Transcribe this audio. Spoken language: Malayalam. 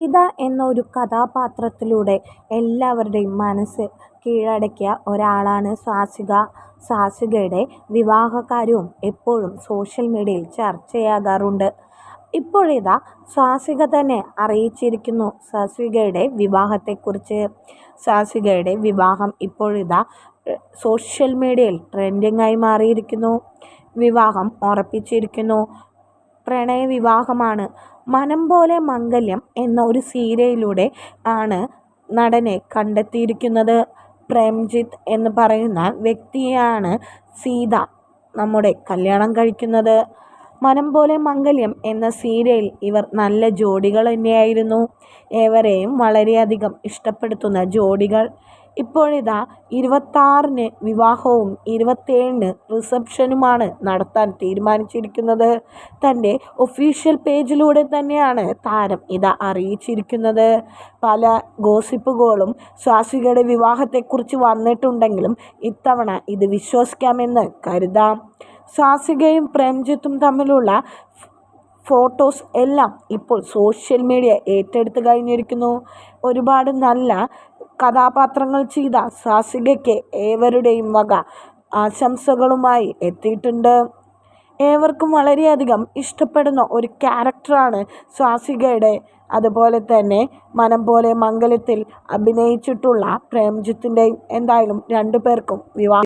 സീത എന്ന ഒരു കഥാപാത്രത്തിലൂടെ എല്ലാവരുടെയും മനസ്സ് കീഴടക്കിയ ഒരാളാണ് സാസിക സാസികയുടെ വിവാഹകാര്യവും എപ്പോഴും സോഷ്യൽ മീഡിയയിൽ ചർച്ചയാകാറുണ്ട്. ഇപ്പോഴിതാ സാസിക തന്നെ അറിയിച്ചിരിക്കുന്നു സാസികയുടെ വിവാഹത്തെക്കുറിച്ച്. സാസികയുടെ വിവാഹം ഇപ്പോഴിതാ സോഷ്യൽ മീഡിയയിൽ ട്രെൻഡിങ്ങായി മാറിയിരിക്കുന്നു. വിവാഹം ഉറപ്പിച്ചിരിക്കുന്നു. പ്രണയവിവാഹമാണ്. മനം പോലെ മംഗല്യം എന്ന ഒരു സീരിയലിലൂടെ ആണ് നടനെ കണ്ടെത്തിയിരിക്കുന്നത്. പ്രേംജിത്ത് എന്ന് പറയുന്ന വ്യക്തിയാണ് സീത നമ്മുടെ കല്യാണം കഴിക്കുന്നത്. മനം പോലെ മംഗല്യം എന്ന സീരിയലിൽ ഇവർ നല്ല ജോഡികൾ തന്നെയായിരുന്നു. ഏവരെയും വളരെയധികം ഇഷ്ടപ്പെടുത്തുന്ന ജോഡികൾ. ഇപ്പോഴിതാ ഇരുപത്താറിന് വിവാഹവും ഇരുപത്തേഴിന് റിസപ്ഷനുമാണ് നടത്താൻ തീരുമാനിച്ചിരിക്കുന്നത്. തന്റെ ഒഫീഷ്യൽ പേജിലൂടെ തന്നെയാണ് താരം ഇത് അറിയിച്ചിരിക്കുന്നത്. പല ഗോസിപ്പുകളും സ്വാസികയുടെ വിവാഹത്തെക്കുറിച്ച് വന്നിട്ടുണ്ടെങ്കിലും ഇത്തവണ ഇത് വിശ്വസിക്കാമെന്ന് കരുതാം. സ്വാസികയും പ്രേംജിത്തും തമ്മിലുള്ള ഫോട്ടോസ് എല്ലാം ഇപ്പോൾ സോഷ്യൽ മീഡിയ ഏറ്റെടുത്ത് കഴിഞ്ഞിരിക്കുന്നു. ഒരുപാട് നല്ല കഥാപാത്രങ്ങൾ ചെയ്ത സാസികയ്ക്ക് ഏവരുടെയും വക ആശംസകളുമായി എത്തിയിട്ടുണ്ട്. ഏവർക്കും വളരെയധികം ഇഷ്ടപ്പെടുന്ന ഒരു ക്യാരക്ടറാണ് സ്വാസികയുടെ. അതുപോലെ തന്നെ മനം പോലെ മംഗലത്തിൽ അഭിനയിച്ചിട്ടുള്ള പ്രേംജിത്തിന്റെയും എന്തായാലും രണ്ടു പേർക്കും വിവാഹം